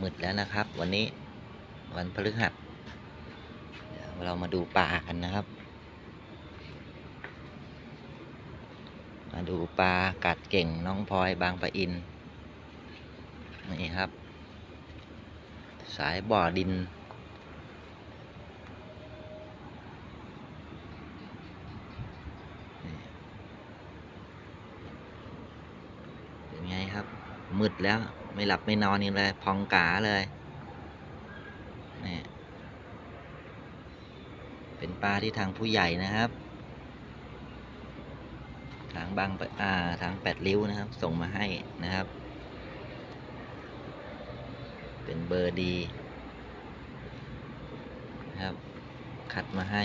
มืดแล้วนะครับ วันนี้วันพฤหัสเดี๋ยวเรามาดูปลากันนะครับ มาดูปลากัดเก่งน้องพลอยบางปะอินนี่ครับ สายบ่อดิน เป็นไงครับมืดแล้ว ไม่หลับไม่นอนนี่เลยพองกาเลยนี่เป็นปลาที่ทางผู้ใหญ่นะครับ ทางบางปะอ่าทางแปดริ้วนะครับ ส่งมาให้นะครับ เป็นเบอร์ดีนะครับ คัดมาให้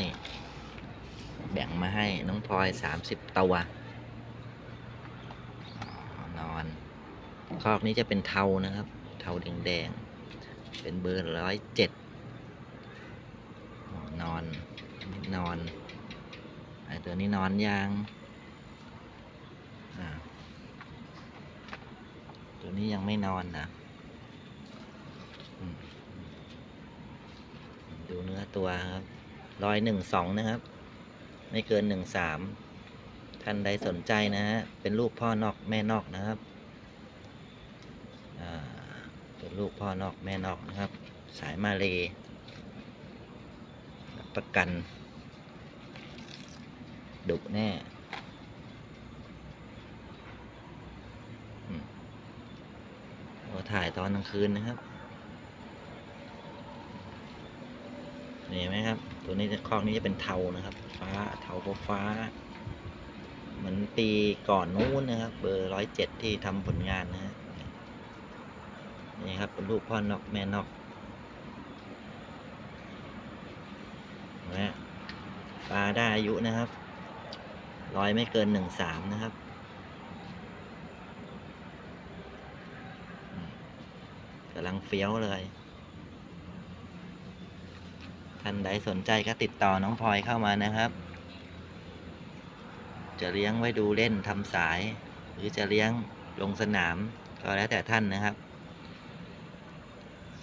แบ่งมาให้น้องพลอยสามสิบตัวอ๋อนอน คอกนี้จะเป็นเทานะครับ เทาแดงๆ เป็นเบอร์ร้อยเจ็ดนอนนอนไอตัวนี้นอนยังตัวนี้ยังไม่นอนนะดูเนื้อตัวครับร้อยหนึ่งสองนะครับ ไม่เกินหนึ่งสามท่านใดสนใจนะฮะเป็นลูกพ่อนอกแม่นอกนะครับ็นลูกพ่อนอกแม่นอกนะครับ สายมาเลรับประกัน ดุแน่เราถ่ายตอนกลางคืนนะครับเห็นไหมครับ ตัวนี้จะคอกนี้จะเป็นเทานะครับ ฟ้าเทาฟ้า เหมือนปีก่อนนู้นนะครับ เบอร์ร้อยเจ็ดที่ทำผลงานนะฮะ นี่ครับเป็นลูกพ่อนอกแม่นอกนะปลาได้อายุนะครับร้อยไม่เกินหนึ่งสามนะครับกำลังเฟี้ยวเลย ท่านใดสนใจก็ติดต่อน้องพลอยเข้ามานะครับ จะเลี้ยงไว้ดูเล่นทำสาย หรือจะเลี้ยงลงสนามก็แล้วแต่ท่านนะครับ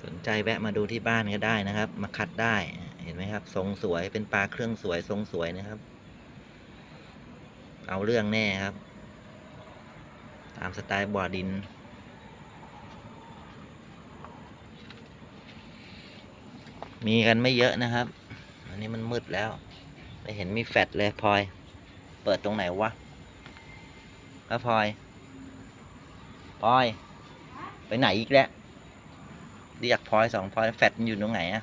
สนใจแวะมาดูที่บ้านก็ได้นะครับ มาคัดได้เห็นไหมครับ ทรงสวยเป็นปลาเครื่องสวยทรงสวยนะครับ เอาเรื่องแน่ครับ ตามสไตล์บ่อดิน มีกันไม่เยอะนะครับ อันนี้มันมืดแล้วไม่เห็นมีแฟดเลยพลอย เปิดตรงไหนวะแล้วพลอยพลอย ไปไหนอีกแล้ว เรียกพอยสองพอยแฟดมันอยู่ตรงไหนอะ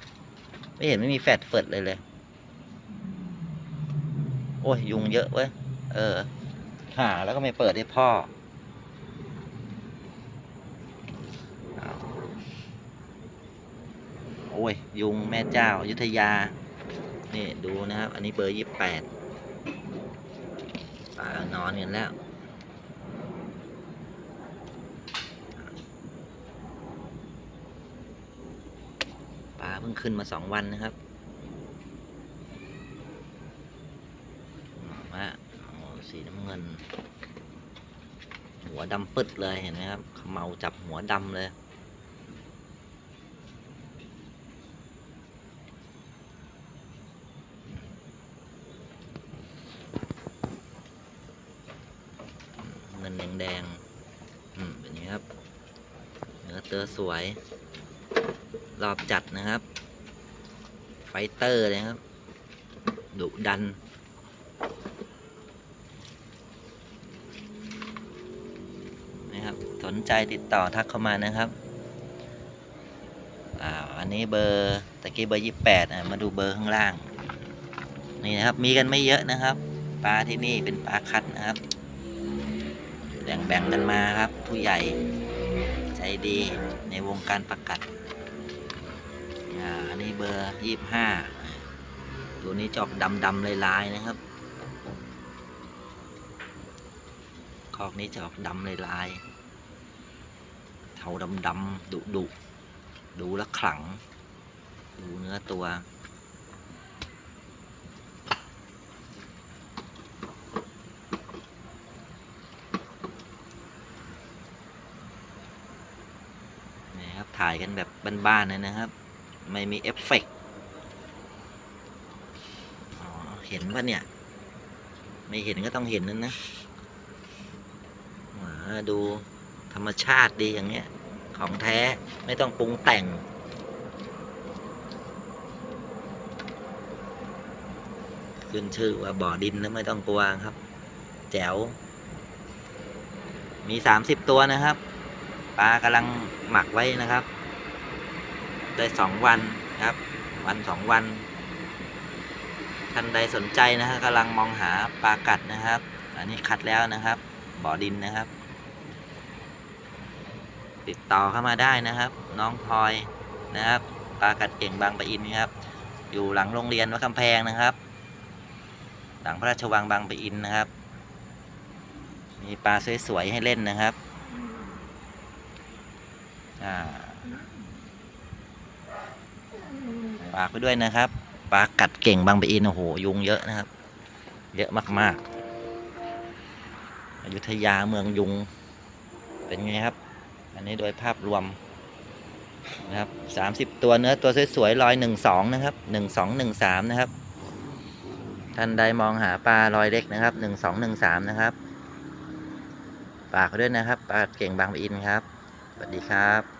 ไม่เห็นไม่มีแฟดเฟิดเลยเลย โอ้ยยุงเยอะเว้ย เออ หาแล้วก็ไม่เปิดให้พ่อ โอ้ย ยุงแม่เจ้า ยุทธยา นี่ดูนะครับ อันนี้เบอร์ยี่แปดนอนกันแล้ว ปลา เพิ่งขึ้นมาสองวันนะครับมาโอ้สีน้ำเงิน หัวดำปึ๊ดเลยเห็นไหมครับเมาจับหัวดำเลยเงินแดงๆอืมเป็นอย่างนี้ครับ เนื้อเตอสวย รอบจัดนะครับ ไฟเตอร์เลยครับ ดุดัน นะครับ สนใจติดต่อทักเข้ามานะครับอ่าอันนี้เบอร์ตะกี้เบอร์ยี่แปดมาดูเบอร์ข้างล่าง นี่นะครับ มีกันไม่เยอะนะครับ ปลาที่นี่เป็นปลาคัดนะครับ แบ่งๆกันมาครับ ผู้ใหญ่ใจดีในวงการประกัด อันนี้เบอร์ยี่ห้าตัวนี้จอกดำดำลายลายๆนะครับคอกนี้จอกดำลายลายๆเทาดำดำดุดุดูแลขลัง ดูเนื้อตัวนี่ครับถ่ายกันแบบบ้านๆเลยนะครับ ไม่มีเอฟเฟกต์เห็นปะเนี่ย ไม่เห็นก็ต้องเห็นนั่นนะอ่าดูธรรมชาติดีอย่างเงี้ย ของแท้ไม่ต้องปรุงแต่งขึ้นชื่อว่าบ่อดินนะไม่ต้องกลัวครับ แจ๋ว มีสามสิบตัวนะครับ ปลากำลังหมักไว้นะครับ ได้สองวันครับ วันสองวันท่านใดสนใจนะฮะกำลังมองหาปลากัดนะครับ อันนี้คัดแล้วนะครับ บ่อดินนะครับ ติดต่อเข้ามาได้นะครับ น้องพลอยนะครับปลากัดเก่งบางปะอินครับ อยู่หลังโรงเรียนวัดกำแพงนะครับ หลังพระราชวังบางปะอินนะครับ มีปลาสวยๆให้เล่นนะครับ อ่า ฝากไปด้วยนะครับปลากัดเก่งบางปะอินโอ้โหยุงเยอะนะครับ เยอะมากๆอยุธยาเมืองยุง เป็นไงครับ อันนี้โดยภาพรวมนะครับสามสิบตัวเนื้อตัวสวยๆรอยหนึ่งสองนะครับหนึ่งสองหนึ่งสามนะครับ ท่านใดมองหาปลารอยเล็กนะครับหนึ่งสองหนึ่งสามนะครับฝากด้วยนะครับปลาเก่งบางปะอินครับสวัสดีครับ